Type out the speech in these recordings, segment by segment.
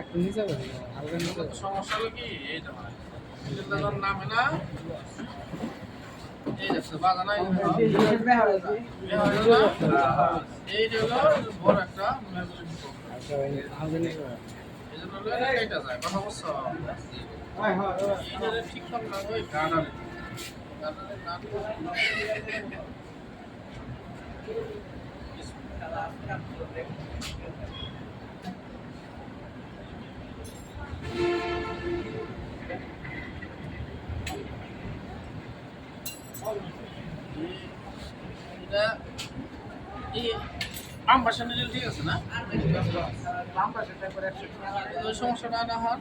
একটু নিচে বসে হালকা নিচে সমস্যা হলো কি? এই দাদার নামে না? এই দেখছ বাজা নাই না? এই হলো বড় একটা মেমোরি বিপদ। আচ্ছা, ওই নিচে বসে। এই জন্য হলো এটা কেটে যায় কথা বুঝছ এইটারে ঠিক করলে ওই গার্ডারে গার্ডারে গান এটা এই আম বাসা নিলে ঠিক আছে না? ওই সমস্যাটা না হন?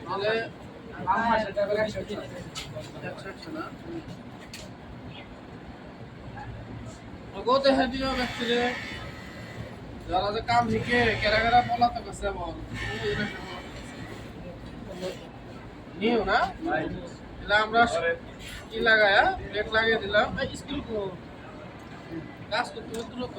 তাহলে একশো একশো না? ওগো দেখে ব্যক্তিরে যারা যে কাম শিখে কেরা কেরা বলা তো বল নিও না? আমরা কি লাগায়া? প্লেট লাগিয়ে দিলাম। স্কিল কাজ করতে দ্রুত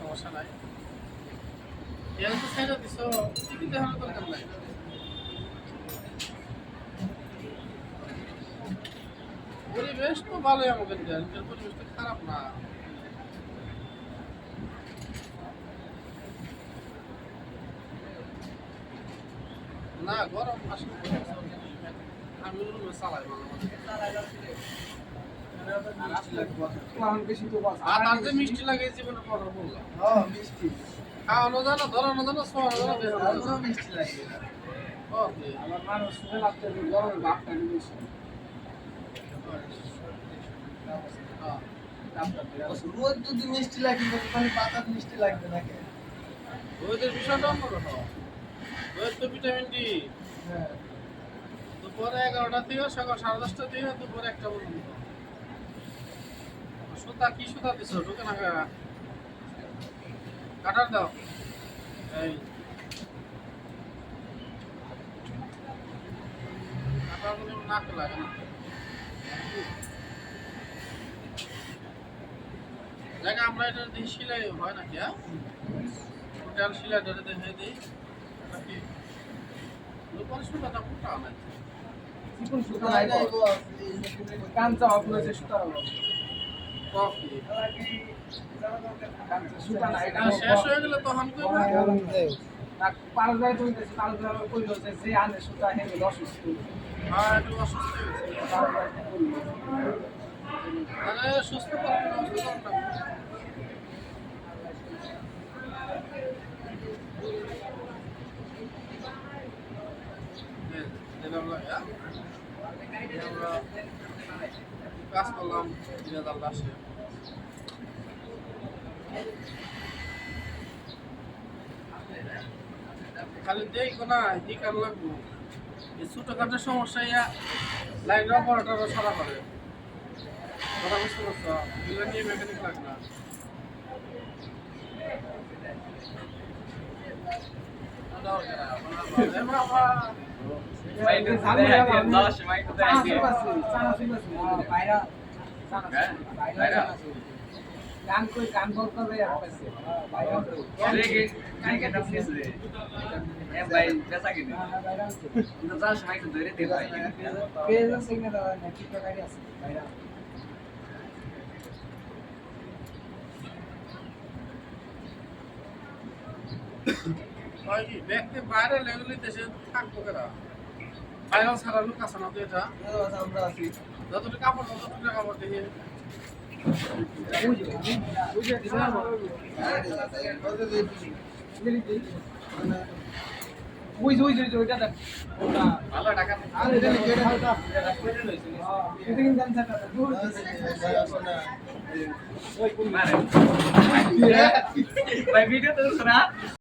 সমস্যা নাই। দিছ দরকার নাই। পরিবেশ তো ভালোই আমাদের দেন পরিবেশ তো খারাপ না। না গরম আসলে আমি চালাই মিষ্টি লাগে জীবনে কথা বললাম। খাওয়ানো জানো ধরানো জানো শোয়ানো জানো বেরোনো জানো। ওকে। রোদ যদি মিষ্টি লাগে মানে বাতাস মিষ্টি লাগবে নাকি ওদের বিষয়টা অন্যরকম। ওদের তো ভিটামিন ডি হ্যাঁ দুপুরে এগারোটা থেকে সকাল সাড়ে দশটা থেকে দুপুরে একটা পর্যন্ত। সুতা, কি সুতা দিছ? ঢুকে না। কাটার দাও। এই। কাটার কোনো লাগে না। জায়গা আমরা এটা দিয়ে সিলাই হয় নাকি হ্যাঁ? টোটাল সিলাইটা দেখে দিই। নাকি দুপুরে সুতাটা মোটা নাই নাই নাই সুতা কফি। সুতা না শেষ হয়ে গেলে তখন পারস ভাই তুমি পারস কইলো যে যে আনে সুতা হেনে অসুস্থ। হ্যাঁ একটু অসুস্থ হয়েছে আমরা কাজ করলাম খালি দেখো না কি কার লাগবো। এই ছোটখাটো সমস্যা ইয়া, লাইন অপারেটর সারা করে। বুঝতে পারছ এগুলো নিয়ে মেকানিক লাগে না গান কই গান বলতে হবে পেজ আছে কিনা দাদা নাকি প্রকারই আছে বাইরা ব্যক্তি বাইরে লেগুলি দেশে থাকব কেনা ভাইরাল ছাড়া লোক আছে না তো এটা? আমরা আছি যতটুকু কাপড় ততটুকু কাপড় দেখে বুঝে দিলাম ওই যে ওই যে ওই যে ওইটা দেখ ওটা ভালো টাকা আরে এটা কেটে হালকা এটা কিন্তু গান দূর ওই কোন ভাই, ভিডিও তো